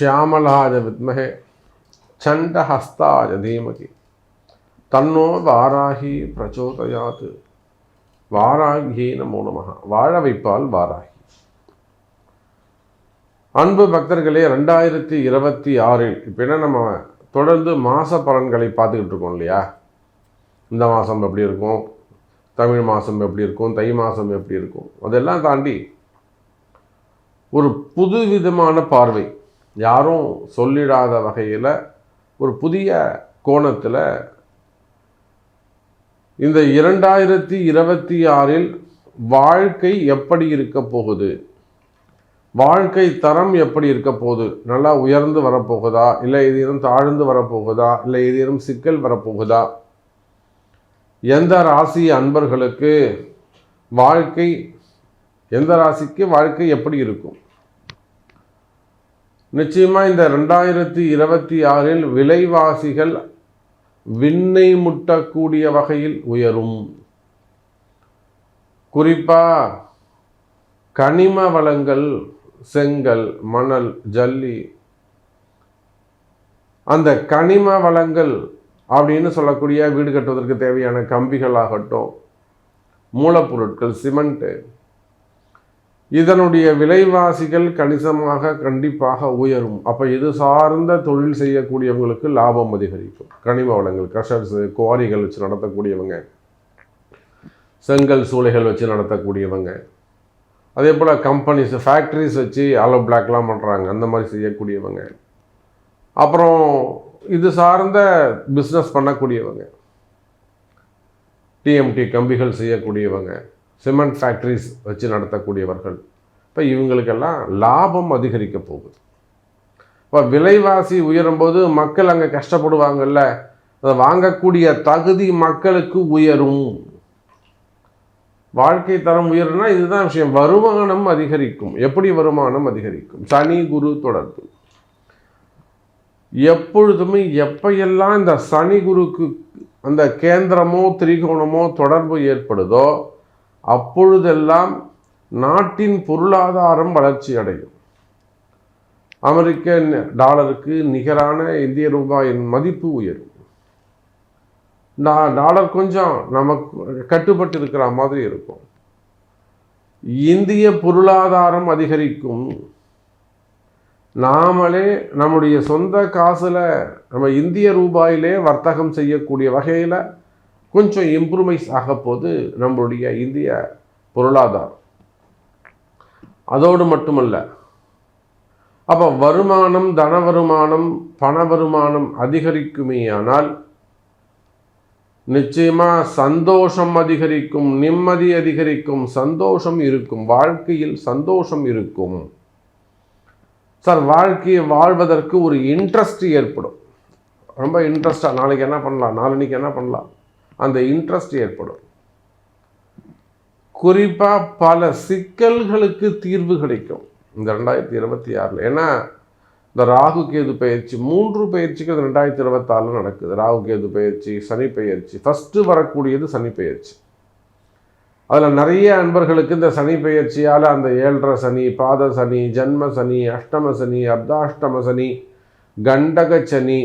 ஷியாமலாஜ வித்மகே சண்டஹஸ்தாஜ தீமகி தன்னோ வாராகி பிரச்சோதயாத்து வாராகி நமோ வாழ வைப்பால் வாராகி அன்பு பக்தர்களே ரெண்டாயிரத்தி இருபத்தி ஆறில் இப்போ என்ன நம்ம தொடர்ந்து மாத பலன்களை பார்த்துக்கிட்டு இருக்கோம் இல்லையா? இந்த மாதம் எப்படி இருக்கும்? தமிழ் மாதம் எப்படி இருக்கும்? தை மாதம் எப்படி இருக்கும்? அதெல்லாம் தாண்டி ஒரு புது விதமான பார்வை யாரும் சொல்லிடாத வகையில் ஒரு புதிய கோணத்தில் இந்த இரண்டாயிரத்தி இருபத்தி ஆறில் வாழ்க்கை எப்படி இருக்க போகுது? வாழ்க்கை தரம் எப்படி இருக்க போகுது? நல்லா உயர்ந்து வரப்போகுதா? இல்லை ஏதேனும் தாழ்ந்து வரப்போகுதா? இல்லை ஏதேனும் சிக்கல் வரப்போகுதா? எந்த ராசி அன்பர்களுக்கு வாழ்க்கை எந்த ராசிக்கு வாழ்க்கை எப்படி இருக்கும்? நிச்சயமாக இந்த ரெண்டாயிரத்தி இருபத்தி ஆறில் விலைவாசிகள் விண்ணை முட்டக்கூடிய வகையில் உயரும். குறிப்பாக கனிம வளங்கள் செங்கல் மணல் ஜல்லி அந்த கனிம வளங்கள் அப்படின்னு சொல்லக்கூடிய வீடு கட்டுவதற்கு தேவையான கம்பிகள் ஆகட்டும் மூலப்பொருட்கள் சிமெண்ட்டு இதனுடைய விலைவாசிகள் கணிசமாக கண்டிப்பாக உயரும். அப்போ இது சார்ந்த தொழில் செய்யக்கூடியவங்களுக்கு லாபம் அதிகரிக்கும். கனிம வளங்கள் க்ரஷர்ஸ் குவாரிகள் வச்சு நடத்தக்கூடியவங்க செங்கல் சூளைகள் வச்சு நடத்தக்கூடியவங்க அதே போல் கம்பெனிஸ் ஃபேக்ட்ரிஸ் வச்சு ஆலோ பிளாக்லாம் பண்ணுறாங்க அந்த மாதிரி செய்யக்கூடியவங்க. அப்புறம் இது சார்ந்த பிஸ்னஸ் பண்ணக்கூடியவங்க. டிஎம்டி கம்பிகள் செய்யக்கூடியவங்க. சிமெண்ட் ஃபேக்ட்ரிஸ் வச்சு நடத்தக்கூடியவர்கள். இப்போ இவங்களுக்கெல்லாம் லாபம் அதிகரிக்க போகுது. இப்போ விலைவாசி உயரும்போது மக்கள் அங்கே கஷ்டப்படுவாங்கல்ல அதை வாங்கக்கூடிய தகுதி மக்களுக்கு உயரும். வாழ்க்கை தரம் உயரும்னா இதுதான் விஷயம். வருமானம் அதிகரிக்கும். எப்படி வருமானம் அதிகரிக்கும்? சனி குரு தொடர்பு. எப்பொழுதுமே எப்பையெல்லாம் இந்த சனி குருக்கு அந்த கேந்திரமோ திரிகோணமோ தொடர்பு ஏற்படுதோ அப்பொழுதெல்லாம் நாட்டின் பொருளாதாரம் வளர்ச்சி அடையும். அமெரிக்க டாலருக்கு நிகரான இந்திய ரூபாயின் மதிப்பு உயரும். டாலர் கொஞ்சம் நமக்கு கட்டுப்பட்டு இருக்கிற மாதிரி இருக்கும். இந்திய பொருளாதாரம் அதிகரிக்கும். நாமளே நம்முடைய சொந்த காசில் நம்ம இந்திய ரூபாயிலே வர்த்தகம் செய்யக்கூடிய வகையில் கொஞ்சம் இம்ப்ரூவைஸ் ஆக நம்மளுடைய இந்திய பொருளாதாரம். அதோடு மட்டுமல்ல அப்போ வருமானம் தன வருமானம் பண வருமானம் அதிகரிக்குமேயானால் நிச்சயமாக சந்தோஷம் அதிகரிக்கும் நிம்மதி அதிகரிக்கும் சந்தோஷம் இருக்கும் வாழ்க்கையில் சந்தோஷம் இருக்கும். சார் வாழ்க்கையை வாழ்வதற்கு ஒரு இன்ட்ரெஸ்ட் ஏற்படும். ரொம்ப இன்ட்ரெஸ்டாக நாளைக்கு என்ன பண்ணலாம் நாளன்னைக்கு என்ன பண்ணலாம்? அந்த இன்ட்ரெஸ்ட் ஏற்படும். குறிப்பாக பல சிக்கல்களுக்கு தீர்வு கிடைக்கும். இந்த ரெண்டாயிரத்தி இருபத்தி ஆறில். ஏன்னா இந்த ராகு கேது பயிற்சி மூன்று பயிற்சிக்கு அது ரெண்டாயிரத்தி இருபத்தாறில் நடக்குது. ராகு கேது பயிற்சி சனி பயிற்சி. ஃபஸ்ட்டு வரக்கூடியது சனி பயிற்சி. அதில் நிறைய அன்பர்களுக்கு இந்த சனி பயிற்சியால் அந்த ஏழரை சனி பாத சனி ஜன்ம சனி அஷ்டம சனி அர்த்தாஷ்டம சனி கண்டக சனி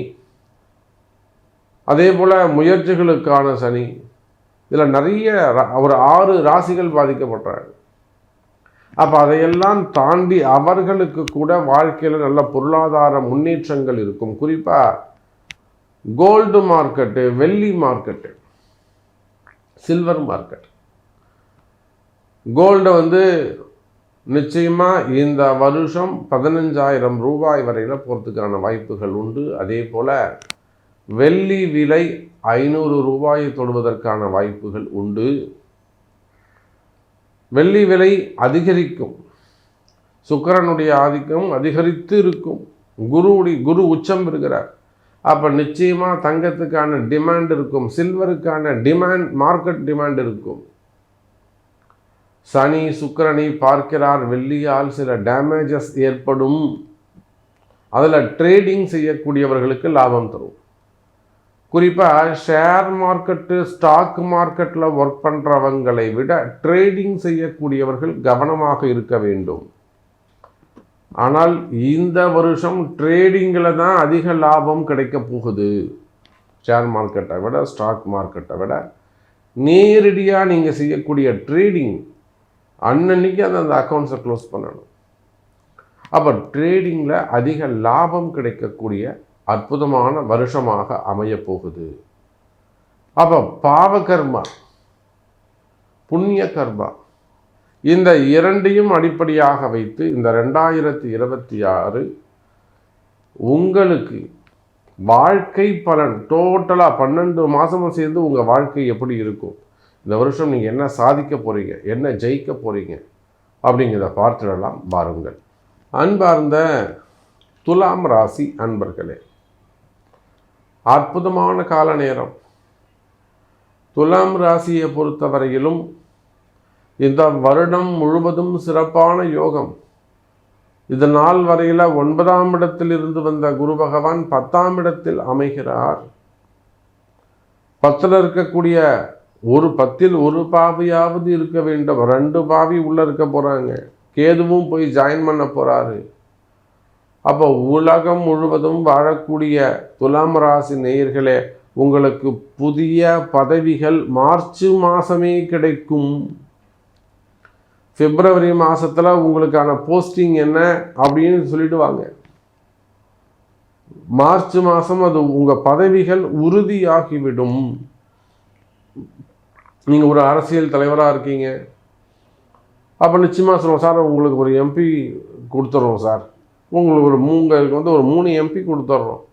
அதே போல் முயற்சிகளுக்கான சனி. இதில் நிறைய ரா- ஒரு ஆறு ராசிகள் பாதிக்கப்படுறாங்க. அப்போ அதையெல்லாம் தாண்டி அவர்களுக்கு கூட வாழ்க்கையில் நல்ல பொருளாதார முன்னேற்றங்கள் இருக்கும். குறிப்பாக கோல்டு மார்க்கெட்டு வெள்ளி மார்க்கெட்டு சில்வர் மார்க்கெட் கோல்டை வந்து நிச்சயமாக இந்த வருஷம் பதினஞ்சாயிரம் ரூபாய் வரையில் போகிறதுக்கான வாய்ப்புகள் உண்டு. அதே போல் வெள்ளி விலை ஐநூறு ரூபாயை தொடுவதற்கான வாய்ப்புகள் உண்டு. வெள்ளி விலை அதிகரிக்கும். சுக்கிரனுடைய ஆதிக்கம் அதிகரித்து இருக்கும். குருவுடைய குரு உச்சம் இருக்கிறார் அப்போ நிச்சயமாக தங்கத்துக்கான டிமாண்ட் இருக்கும். சில்வருக்கான டிமாண்ட் மார்க்கெட் டிமாண்ட் இருக்கும். சனி சுக்கரனை பார்க்கிறார். வெள்ளியால் சில டேமேஜஸ் ஏற்படும். அதில் ட்ரேடிங் செய்யக்கூடியவர்களுக்கு லாபம் தரும். குறிப்பாக ஷேர் மார்க்கெட்டு ஸ்டாக் மார்க்கெட்டில் ஒர்க் பண்ணுறவங்களை விட ட்ரேடிங் செய்யக்கூடியவர்கள் கவனமாக இருக்க வேண்டும். ஆனால் இந்த வருஷம் ட்ரேடிங்கில் தான் அதிக லாபம் கிடைக்க போகுது. ஷேர் மார்க்கெட்டை விட ஸ்டாக் மார்க்கெட்டை விட. நேரடியாக நீங்கள் செய்யக்கூடிய ட்ரேடிங் அன்னன்னைக்கு அந்த அந்த அக்கௌண்ட்ஸை க்ளோஸ் பண்ணணும். அப்போ ட்ரேடிங்கில் அதிக லாபம் கிடைக்கக்கூடிய அற்புதமான வருஷமாக அமையப் போகுது அப்போ பாவகர்மா புண்ணிய கர்மா இந்த இரண்டையும் அடிப்படையாக வைத்து இந்த ரெண்டாயிரத்தி இருபத்தி ஆறு உங்களுக்கு வாழ்க்கை பலன் டோட்டலாக பன்னெண்டு மாதமும் சேர்ந்து உங்கள் வாழ்க்கை எப்படி இருக்கும்? இந்த வருஷம் நீங்கள் என்ன சாதிக்க போகிறீங்க என்ன ஜெயிக்க போகிறீங்க அப்படிங்கிறத பார்த்துடலாம் பாருங்கள். அன்பார்ந்த துலாம் ராசி அன்பர்களே அற்புதமான கால நேரம். துலாம் ராசியை பொறுத்தவரையிலும் இந்த வருடம் முழுவதும் சிறப்பான யோகம். இது நாள் வரையில் ஒன்பதாம் இடத்தில் இருந்து வந்த குரு பகவான் பத்தாம் இடத்தில் அமைகிறார். பத்தில் இருக்கக்கூடிய ஒரு பத்தில் ஒரு பாவியாவது இருக்க வேண்டும். ரெண்டு பாவி உள்ளே இருக்க போகிறாங்க கேதுவும் போய் ஜாயின் பண்ண போகிறாரு அப்போ உலகம் முழுவதும் வாழக்கூடிய துலாம் ராசி நேயர்களே உங்களுக்கு புதிய பதவிகள் மார்ச் மாதமே கிடைக்கும். பிப்ரவரி மாதத்தில் உங்களுக்கான போஸ்டிங் என்ன அப்படின்னு சொல்லிடுவாங்க மார்ச் மாதம் அது உங்கள் பதவிகள் உறுதியாகிவிடும். நீங்கள் ஒரு அரசியல் தலைவராக இருக்கீங்க. அப்போ நிச்சயமாக சொல்லுவோம் சார் உங்களுக்கு ஒரு எம்பி கொடுத்துட்றோம் சார். உங்களுக்கு ஒரு உங்களுக்கு வந்து ஒரு மூணு எம்பி கொடுத்துட்றோம்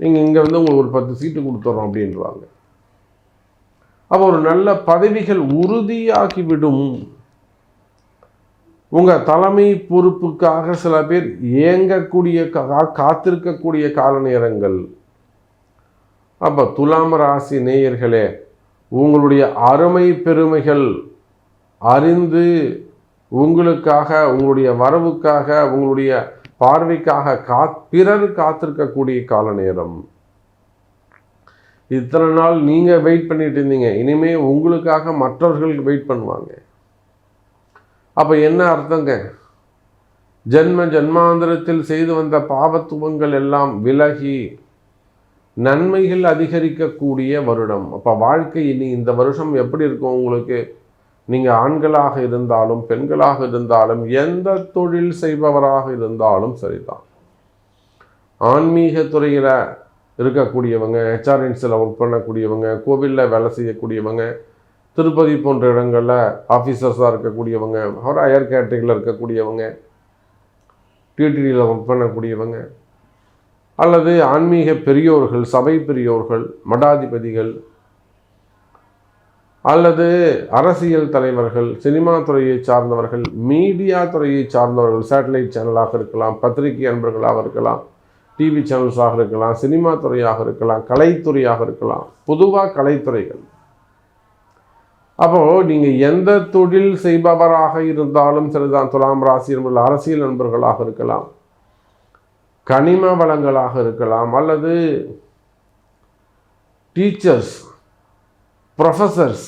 நீங்கள் இங்கே வந்து உங்களுக்கு ஒரு பத்து சீட்டு கொடுத்துட்றோம் அப்படின்றாங்க. அப்போ ஒரு நல்ல பதவிகள் உறுதியாகிவிடும். உங்கள் தலைமை பொறுப்புக்காக சில பேர் இயங்கக்கூடிய காத்திருக்கக்கூடிய கால நேரங்கள். அப்போ துலாம் ராசி நேயர்களே உங்களுடைய அருமை பெருமைகள் அறிந்து உங்களுக்காக உங்களுடைய வரவுக்காக உங்களுடைய பார்வைக்காக கா பிறர் காத்திருக்கக்கூடிய கால நேரம். இத்தனை நாள் நீங்கள் வெயிட் பண்ணிட்டு இருந்தீங்க. இனிமே உங்களுக்காக மற்றவர்கள் வெயிட் பண்ணுவாங்க. அப்போ என்ன அர்த்தங்க? ஜென்ம ஜென்மாந்திரத்தில் செய்து வந்த பாவத்துவங்கள் எல்லாம் விலகி நன்மைகள் அதிகரிக்கக்கூடிய வருடம். அப்போ வாழ்க்கை இனி இந்த வருஷம் எப்படி இருக்கும் உங்களுக்கு? நீங்கள் ஆண்களாக இருந்தாலும் பெண்களாக இருந்தாலும் எந்த தொழில் செய்பவராக இருந்தாலும் சரிதான். ஆன்மீக துறையில் இருக்கக்கூடியவங்க ஹெச்ஆர்என்ஸில் ஒர்க் பண்ணக்கூடியவங்க கோவிலில் வேலை செய்யக்கூடியவங்க திருப்பதி போன்ற இடங்களில் ஆஃபீஸர்ஸாக இருக்கக்கூடியவங்க ஒரு ஹையர் கேட்டரிங்கில் இருக்கக்கூடியவங்க டிடிடியில் ஒர்க் பண்ணக்கூடியவங்க அல்லது ஆன்மீக பெரியோர்கள் சபை பெரியோர்கள் மடாதிபதிகள் அல்லது அரசியல் தலைவர்கள் சினிமா துறையை சார்ந்தவர்கள் மீடியா துறையை சார்ந்தவர்கள் சேட்டலைட் சேனலாக இருக்கலாம் பத்திரிகை அன்பர்களாக இருக்கலாம் டிவி சேனல்ஸாக இருக்கலாம் சினிமா துறையாக இருக்கலாம் கலைத்துறையாக இருக்கலாம் பொதுவாக கலைத்துறைகள். அப்போ நீங்கள் எந்த தொழில் செய்பவராக இருந்தாலும் சரிதான் துலாம் ராசி என்பவர்கள் அரசியல் நண்பர்களாக இருக்கலாம் கனிம வளங்களாக இருக்கலாம் அல்லது டீச்சர்ஸ் ப்ரொஃபஸர்ஸ்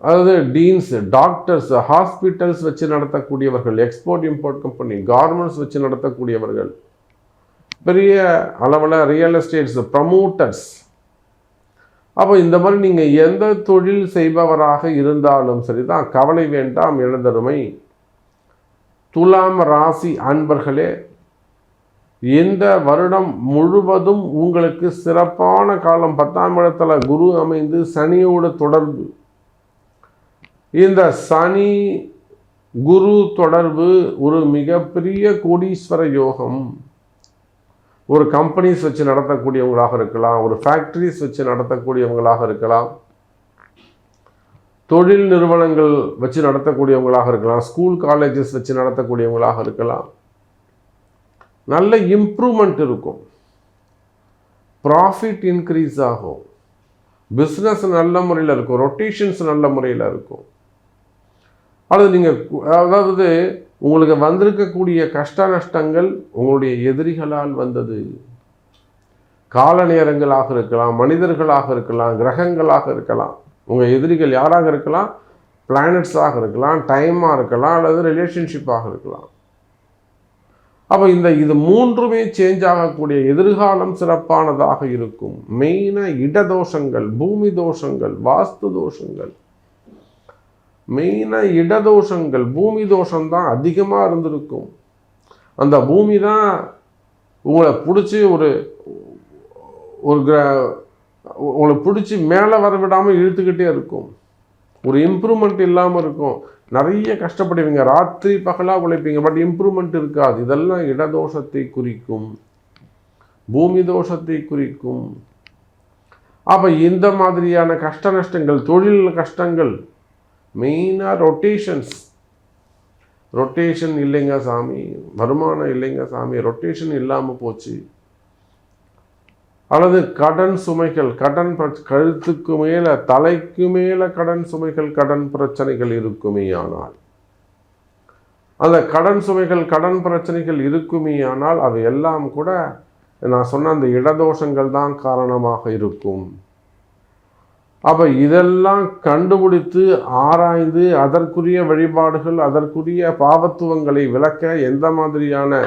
அதாவது டீன்ஸ் டாக்டர்ஸ் ஹாஸ்பிட்டல்ஸ் வச்சு நடத்தக்கூடியவர்கள் எக்ஸ்போர்ட் இம்போர்ட் கம்பெனி கார்மெண்ட்ஸ் வச்சு நடத்தக்கூடியவர்கள். பெரிய அளவில் ரியல் எஸ்டேட்ஸ் ப்ரமோட்டர்ஸ் அப்போ இந்த மாதிரி நீங்கள் எந்த தொழில் செய்பவராக இருந்தாலும் சரி தான் கவலை வேண்டாம் இழந்தருமை துலாம் ராசி அன்பர்களே இந்த வருடம் முழுவதும் உங்களுக்கு சிறப்பான காலம். பத்தாம் இடத்துல குரு அமைந்து சனியோட தொடர்பு. இந்த சனி குரு தொடர்பு ஒரு மிகப்பெரிய கோடீஸ்வர யோகம். ஒரு கம்பெனிஸ் வச்சு நடத்தக்கூடியவங்களாக இருக்கலாம் ஒரு ஃபேக்ட்ரிஸ் வச்சு நடத்தக்கூடியவங்களாக இருக்கலாம் தொழில் நிறுவனங்கள் வச்சு நடத்தக்கூடியவங்களாக இருக்கலாம் ஸ்கூல் காலேஜஸ் வச்சு நடத்தக்கூடியவங்களாக இருக்கலாம். நல்ல இம்ப்ரூவ்மெண்ட் இருக்கும். ப்ராஃபிட் இன்க்ரீஸ் ஆகும். பிஸ்னஸ் நல்ல முறையில் இருக்கும். ரொட்டேஷன்ஸ் நல்ல முறையில் இருக்கும். அல்லது நீங்கள் அதாவது உங்களுக்கு வந்திருக்கக்கூடிய கஷ்ட நஷ்டங்கள் உங்களுடைய எதிரிகளால் வந்தது. கால நேரங்களாக இருக்கலாம் மனிதர்களாக இருக்கலாம் கிரகங்களாக இருக்கலாம். உங்கள் எதிரிகள் யாராக இருக்கலாம்? பிளானட்ஸாக இருக்கலாம் டைமாக இருக்கலாம் அல்லது ரிலேஷன்ஷிப்பாக இருக்கலாம். அப்போ இந்த இது மூன்றுமே சேஞ்ச் ஆகக்கூடிய எதிர்காலம் சிறப்பானதாக இருக்கும். மெயினாக இடதோஷங்கள் பூமி தோஷங்கள் வாஸ்து தோஷங்கள். மெயினாக இடதோஷங்கள் பூமி தோஷம் தான் அதிகமாக இருந்திருக்கும். அந்த பூமி தான் உங்களை பிடிச்சி ஒரு ஒரு கிர உங்களை பிடிச்சி மேலே வர விடாமல் இழுத்துக்கிட்டே இருக்கும். ஒரு இம்ப்ரூவ்மெண்ட் இல்லாமல் இருக்கும். நிறைய கஷ்டப்படுவீங்க. ராத்திரி பகலாக உழைப்பீங்க. பட் இம்ப்ரூவ்மெண்ட் இருக்காது. இதெல்லாம் இடதோஷத்தை குறிக்கும். பூமி தோஷத்தை குறிக்கும். அப்போ இந்த மாதிரியான கஷ்ட நஷ்டங்கள் தொழில் கஷ்டங்கள் மெயினாக ரொட்டேஷன்ஸ் ரொட்டேஷன் இல்லைங்க சாமி. வருமானம் இல்லைங்க சாமி. ரொட்டேஷன் இல்லாமல் போச்சு. அல்லது கடன் சுமைகள் கடன் கழுத்துக்கு மேலே தலைக்கு மேலே கடன் சுமைகள் கடன் பிரச்சனைகள் இருக்குமே ஆனால். அந்த கடன் சுமைகள் கடன் பிரச்சனைகள் இருக்குமே ஆனால் அவை எல்லாம் கூட நான் சொன்ன அந்த இடதோஷங்கள் தான் காரணமாக இருக்கும். அப்போ இதெல்லாம் கண்டுபிடித்து ஆராய்ந்து அதற்குரிய வழிபாடுகள் அதற்குரிய பாவத்துவங்களை விளக்க எந்த மாதிரியான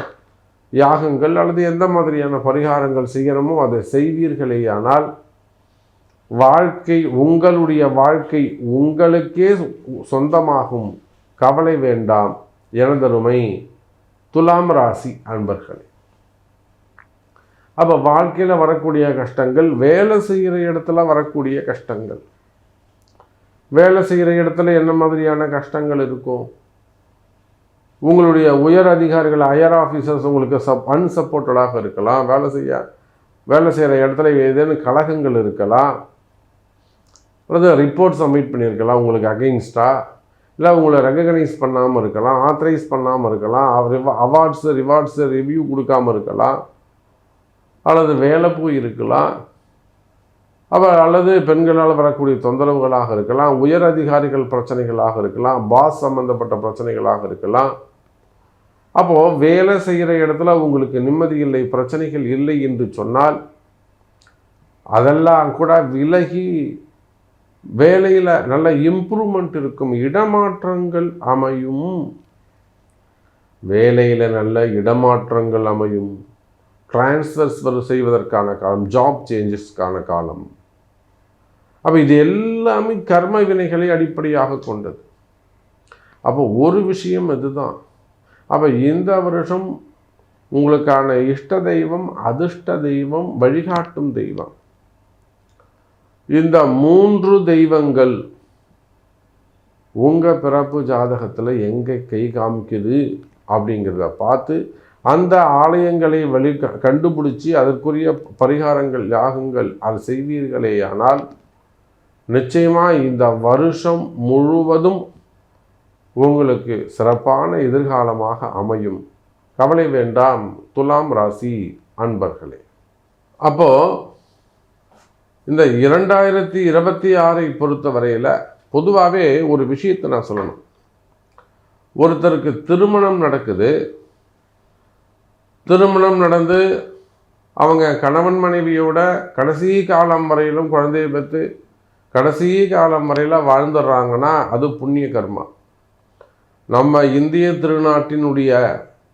யாகங்கள் அல்லது எந்த மாதிரியான பரிகாரங்கள் செய்யணுமோ அதை செய்வீர்களேயானால் வாழ்க்கை உங்களுடைய வாழ்க்கை உங்களுக்கே சொந்தமாகும். கவலை வேண்டாம். எனதருமை துலாம் ராசி அன்பர்களே. அப்போ வாழ்க்கையில் வரக்கூடிய கஷ்டங்கள் வேலை செய்கிற இடத்துல வரக்கூடிய கஷ்டங்கள். வேலை செய்கிற இடத்துல என்ன மாதிரியான கஷ்டங்கள் இருக்கும்? உங்களுடைய உயர் அதிகாரிகள் ஹையர் ஆஃபீஸர்ஸ் உங்களுக்கு சப் அன்சப்போர்ட்டடாக இருக்கலாம் வேலை செய்ய வேலை செய்கிற இடத்துல ஏதேனும் கழகங்கள் இருக்கலாம். அல்லது ரிப்போர்ட் சப்மிட் பண்ணியிருக்கலாம் உங்களுக்கு அகெயின்ஸ்டாக இல்லை உங்களை ரெக்கக்னைஸ் பண்ணாமல் இருக்கலாம் ஆத்தரைஸ் பண்ணாமல் இருக்கலாம் அவார்ட்ஸு ரிவார்ட்ஸு ரிவ்யூ கொடுக்காமல் இருக்கலாம். அல்லது வேலை போய் இருக்கலாம். அப்போ அல்லது பெண்களால் வரக்கூடிய தொந்தரவுகளாக இருக்கலாம் உயர் அதிகாரிகள் பிரச்சனைகளாக இருக்கலாம் பாஸ் சம்மந்தப்பட்ட பிரச்சனைகளாக இருக்கலாம். அப்போது வேலை செய்கிற இடத்துல உங்களுக்கு நிம்மதி இல்லை பிரச்சனைகள் இல்லை என்று சொன்னால் அதெல்லாம் கூட விலகி வேலையில் நல்ல இம்ப்ரூவ்மெண்ட் இருக்கும். இடமாற்றங்கள் அமையும். வேலையில் நல்ல இடமாற்றங்கள் அமையும். டிரான்ஸ்ஃபர்ஸ் செய்வதற்கான காலம் ஜாப் சேஞ்சஸ்க்கான காலம். அப்போ இது எல்லாமே கர்ம வினைகளை அடிப்படையாக கொண்டது. அப்போ ஒரு விஷயம் இதுதான் அப்போ இந்த வருஷம் உங்களுக்கான இஷ்ட தெய்வம் அதிர்ஷ்ட தெய்வம் வழிகாட்டும் தெய்வம். இந்த மூன்று தெய்வங்கள் உங்கள் பிறப்பு ஜாதகத்தில் எங்கே கை காமிக்குது அப்படிங்கிறத பார்த்து அந்த ஆலயங்களை வழி கண்டுபிடிச்சி அதற்குரிய பரிகாரங்கள் யாகங்கள் அது செய்வீர்களே ஆனால் நிச்சயமாக இந்த வருஷம் முழுவதும் உங்களுக்கு சிறப்பான எதிர்காலமாக அமையும். கவலை வேண்டாம் துலாம் ராசி அன்பர்களே. அப்போ இந்த இரண்டாயிரத்தி இருபத்தி ஆறை பொறுத்த வரையில் பொதுவாகவே ஒரு விஷயத்தை நான் சொல்லணும். ஒருத்தருக்கு திருமணம் நடக்குது. திருமணம் நடந்து அவங்க கணவன் மனைவியோட கடைசி காலம் வரையிலும் குழந்தையை பெற்று கடைசி காலம் வரையில் வாழ்ந்துடுறாங்கன்னா அது புண்ணிய கர்மா. நம்ம இந்திய திருநாட்டினுடைய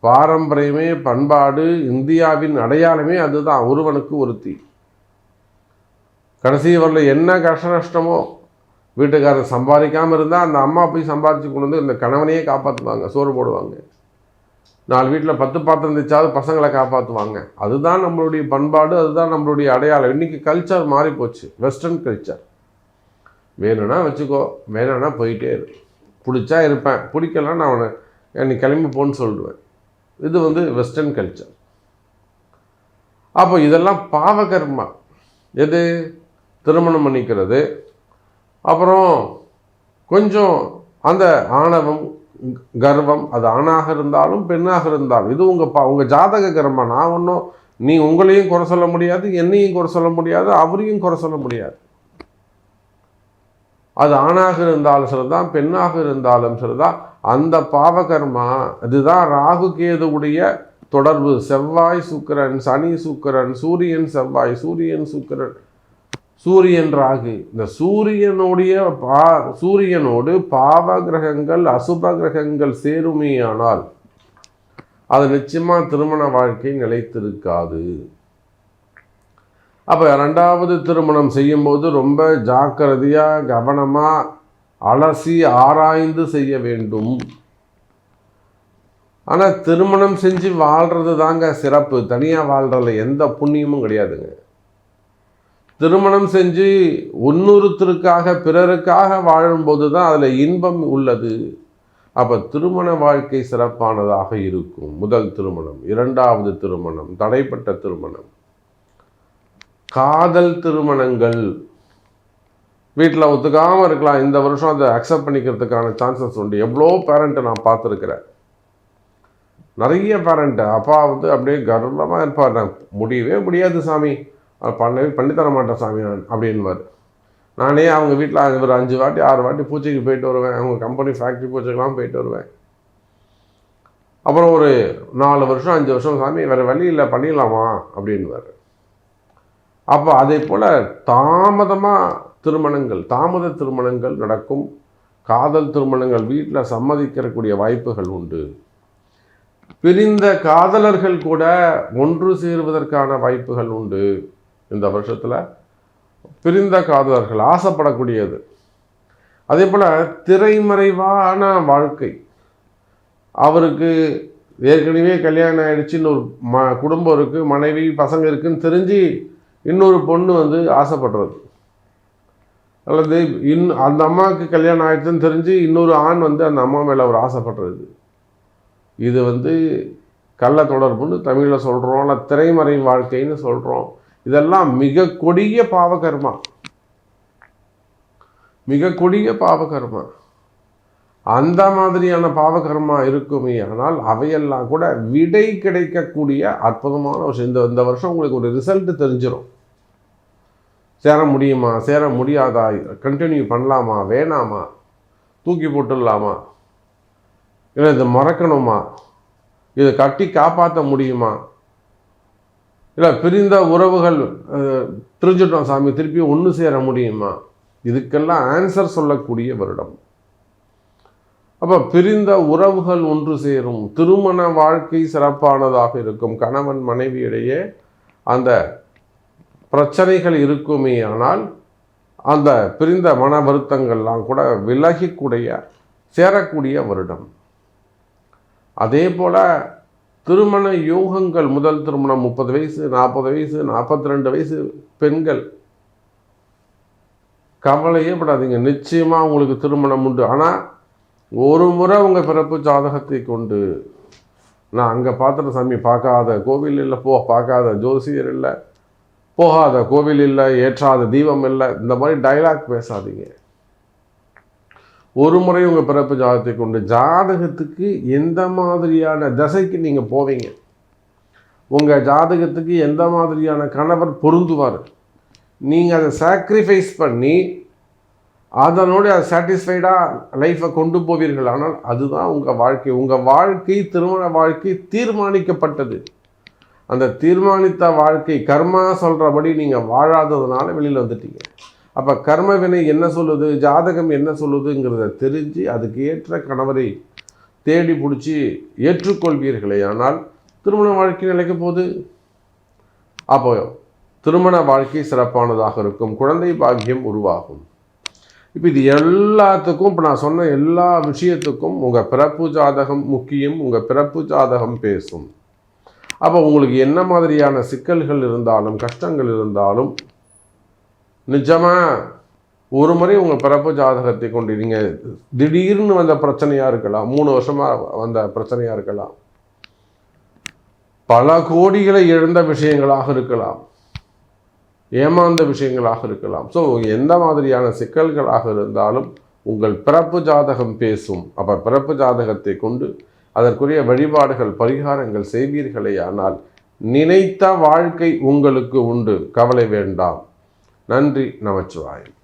பாரம்பரியமே பண்பாடு இந்தியாவின் அடையாளமே அதுதான் ஒருவனுக்கு ஒருத்தி. கடைசி வரல என்ன கஷ்ட நஷ்டமோ வீட்டுக்காரர் சம்பாதிக்காமல் இருந்தால் அந்த அம்மா போய் சம்பாதிச்சு கொண்டு வந்து இந்த கணவனையே காப்பாற்றுவாங்க சோறு போடுவாங்க. நாலு வீட்டில் பத்து பாத்திரம் தைச்சாவது பசங்களை காப்பாற்றுவாங்க அதுதான் நம்மளுடைய பண்பாடு அதுதான் நம்மளுடைய அடையாளம். இன்றைக்கி கல்ச்சர் மாறிப்போச்சு வெஸ்டர்ன் கல்ச்சர் வேணும்னா வச்சுக்கோ வேணும்னா போயிட்டே இருக்கு பிடிச்சா இருப்பேன். பிடிக்கலாம் நான் அவனை நீ கிளம்பி போன்னு சொல்லிடுவேன் இது வந்து வெஸ்டர்ன் கல்ச்சர் அப்போ இதெல்லாம் பாவகர்மா. எது? திருமணம் பண்ணிக்கிறது. அப்புறம் கொஞ்சம் அந்த ஆணவம் கர்வம் அது ஆணாக இருந்தாலும் பெண்ணாக இருந்தாலும் இது உங்கள் பா உங்கள் ஜாதக கர்மா நான் ஒன்றும் நீ உங்களையும் குறை சொல்ல முடியாது என்னையும் குறை சொல்ல முடியாது அவரையும் குறை சொல்ல முடியாது. அது ஆணாக இருந்தாலும் சரிதான் பெண்ணாக இருந்தாலும் சரிதான் அந்த பாவகர்மா இதுதான் ராகு கேதுவுடைய தொடர்பு. செவ்வாய் சுக்கரன் சனி சுக்கரன் சூரியன் செவ்வாய் சூரியன் சுக்கரன் சூரியன் ராகு. இந்த சூரியனுடைய பா சூரியனோடு பாவ கிரகங்கள் அசுப கிரகங்கள் சேருமேயானால் அது நிச்சயமாக திருமண வாழ்க்கை நிலைத்திருக்காது. அப்போ ரெண்டாவது திருமணம் செய்யும்போது ரொம்ப ஜாக்கிரதையாக கவனமாக அலசி ஆராய்ந்து செய்ய வேண்டும். ஆனால் திருமணம் செஞ்சு வாழ்கிறது தாங்க சிறப்பு. தனியாக வாழ்கிறதுல எந்த புண்ணியமும் கிடையாதுங்க. திருமணம் செஞ்சு ஒன்னொருத்தருக்காக பிறருக்காக வாழும்போது தான் அதில் இன்பம் உள்ளது. அப்போ திருமண வாழ்க்கை சிறப்பானதாக இருக்கும். முதல் திருமணம் இரண்டாவது திருமணம் தடைப்பட்ட திருமணம். காதல் திருமணங்கள். வீட்டில் ஒத்துக்காமல் இருக்கலாம். இந்த வருஷம் அதை அக்செப்ட் பண்ணிக்கிறதுக்கான சான்சஸ் உண்டு. எவ்வளோ பேரண்ட்டை நான் பார்த்துருக்குறேன். நிறைய பேரண்ட்டு அப்பா வந்து அப்படியே கர்வமாக இருப்பார். நான் முடியவே முடியாது சாமி. பண்ணவே பண்ணித்தர மாட்டேன் சாமி நான் அப்படின்வார் நானே அவங்க வீட்டில் ஒரு அஞ்சு வாட்டி ஆறு வாட்டி பூச்சிக்கு போயிட்டு வருவேன். அவங்க கம்பெனி ஃபேக்ட்ரி பூச்சைக்கெலாம் போயிட்டு வருவேன். அப்புறம் ஒரு நாலு வருஷம் அஞ்சு வருஷம் சாமி வேறு வழி இல்லை பண்ணிடலாமா? அப்படின்வார் அப்போ அதே போல் தாமதமாக திருமணங்கள் தாமத திருமணங்கள் நடக்கும். காதல் திருமணங்கள் வீட்டில் சம்மதிக்கிறக்கூடிய வாய்ப்புகள் உண்டு. பிரிந்த காதலர்கள் கூட ஒன்று சேருவதற்கான வாய்ப்புகள் உண்டு இந்த வருஷத்தில். பிரிந்த காதலர்கள் ஆசைப்படக்கூடியது. அதே போல் திரைமறைவான வாழ்க்கை. அவருக்கு ஏற்கனவே கல்யாணம் ஆகிடுச்சின்னு ஒரு ம குடும்பம் இருக்குது மனைவி பசங்க இருக்குதுன்னு தெரிஞ்சு இன்னொரு பொண்ணு வந்து ஆசைப்படுறது. அல்லது இன் அந்த அம்மாவுக்கு கல்யாணம் ஆயிடுச்சுன்னு தெரிஞ்சு இன்னொரு ஆண் வந்து அந்த அம்மா மேலே அவர் ஆசைப்படுறது. இது வந்து கள்ள தொடர்புன்னு தமிழில் சொல்கிறோம் இல்லை திரைமறை வாழ்க்கைன்னு சொல்கிறோம் இதெல்லாம் மிக கொடிய பாவகர்மா மிக கொடிய பாவகர்மா அந்த மாதிரியான பாவகர்மா இருக்குமே ஆனால் அவையெல்லாம் கூட விடை கிடைக்கக்கூடிய அற்புதமான விஷயம். இந்த இந்த வருஷம் உங்களுக்கு ஒரு ரிசல்ட் தெரிஞ்சிடும் சேர முடியுமா? சேர முடியாதா? கண்டினியூ பண்ணலாமா? வேணாமா? தூக்கி போட்டுடலாமா? இல்லை இதை மறக்கணுமா? இதை கட்டி காப்பாற்ற முடியுமா? இல்லை பிரிந்த உறவுகள் பிரிஞ்சிட்டோம் சாமி திருப்பி ஒன்று சேர முடியுமா? இதுக்கெல்லாம் ஆன்சர் சொல்லக்கூடிய வருடம். அப்போ பிரிந்த உறவுகள் ஒன்று சேரும். திருமண வாழ்க்கை சிறப்பானதாக இருக்கும். கணவன் மனைவியிடையே அந்த பிரச்சனைகள் இருக்குமே ஆனால் அந்த பிரிந்த மன வருத்தங்கள்லாம் கூட விலகிக்கூடிய சேரக்கூடிய வருடம். அதே போல் திருமண யோகங்கள் முதல் திருமணம் முப்பது வயசு நாற்பது வயசு நாற்பத்தி ரெண்டு வயசு பெண்கள். கவலையே படாதீங்க. நிச்சயமாக உங்களுக்கு திருமணம் உண்டு. ஆனால் ஒரு முறை உங்கள் பிறப்பு ஜாதகத்தை கொண்டு நான் அங்கே பார்த்துட்டு சாமி பார்க்காத கோவில் இல்லை போ பார்க்காத ஜோசியர் இல்லை போகாத கோவில் இல்லை ஏற்றாத தீபம் இல்லை இந்த மாதிரி டைலாக் பேசாதீங்க. ஒரு முறை உங்கள் பிறப்பு ஜாதகத்தை கொண்டு ஜாதகத்துக்கு எந்த மாதிரியான தசைக்கு நீங்கள் போவீங்க? உங்கள் ஜாதகத்துக்கு எந்த மாதிரியான கணவர் பொருந்துவார்? நீங்கள் அதை சாக்ரிஃபைஸ் பண்ணி அதனோடு அதை சாட்டிஸ்ஃபைடாக லைஃப்பை கொண்டு போவீர்கள். ஆனால் அதுதான் உங்கள் வாழ்க்கை. உங்கள் வாழ்க்கை திருமண வாழ்க்கை தீர்மானிக்கப்பட்டது. அந்த தீர்மானித்த வாழ்க்கை கர்மா சொல்கிறபடி நீங்கள் வாழாததுனால வெளியில் வந்துட்டீங்க. அப்போ கர்ம வினை என்ன சொல்லுது? ஜாதகம் என்ன சொல்லுதுங்கிறத தெரிஞ்சு அதுக்கு ஏற்ற கணவரை தேடி பிடிச்சி ஏற்றுக்கொள்வீர்களே. ஆனால் திருமண வாழ்க்கை நிலைக்க போது அப்போ திருமண வாழ்க்கை சிறப்பானதாக இருக்கும். குழந்தை பாக்கியம் உருவாகும். இப்போ இது எல்லாத்துக்கும் இப்போ நான் சொன்ன எல்லா விஷயத்துக்கும் உங்கள் பிறப்பு ஜாதகம் முக்கியம் உங்கள் பிறப்பு ஜாதகம் பேசும். அப்போ உங்களுக்கு என்ன மாதிரியான சிக்கல்கள் இருந்தாலும் கஷ்டங்கள் இருந்தாலும் நிஜமாக ஒரு முறை உங்கள் பிறப்பு ஜாதகத்தை கொண்டு நீங்கள் திடீர்னு வந்த பிரச்சனையாக இருக்கலாம் மூணு வருஷமாக வந்த பிரச்சனையாக இருக்கலாம் பல கோடிகளை இழந்த விஷயங்களாக இருக்கலாம் ஏமாந்த விஷயங்களாக இருக்கலாம். ஸோ எந்த மாதிரியான சிக்கல்களாக இருந்தாலும் உங்கள் பிறப்பு ஜாதகம் பேசும். அப்போ பிறப்பு ஜாதகத்தை கொண்டு அதற்குரிய வழிபாடுகள் பரிகாரங்கள் செய்வீர்களே ஆனால் நினைத்த வாழ்க்கை உங்களுக்கு உண்டு. கவலை வேண்டாம். நன்றி. நமச்சிவாயம்.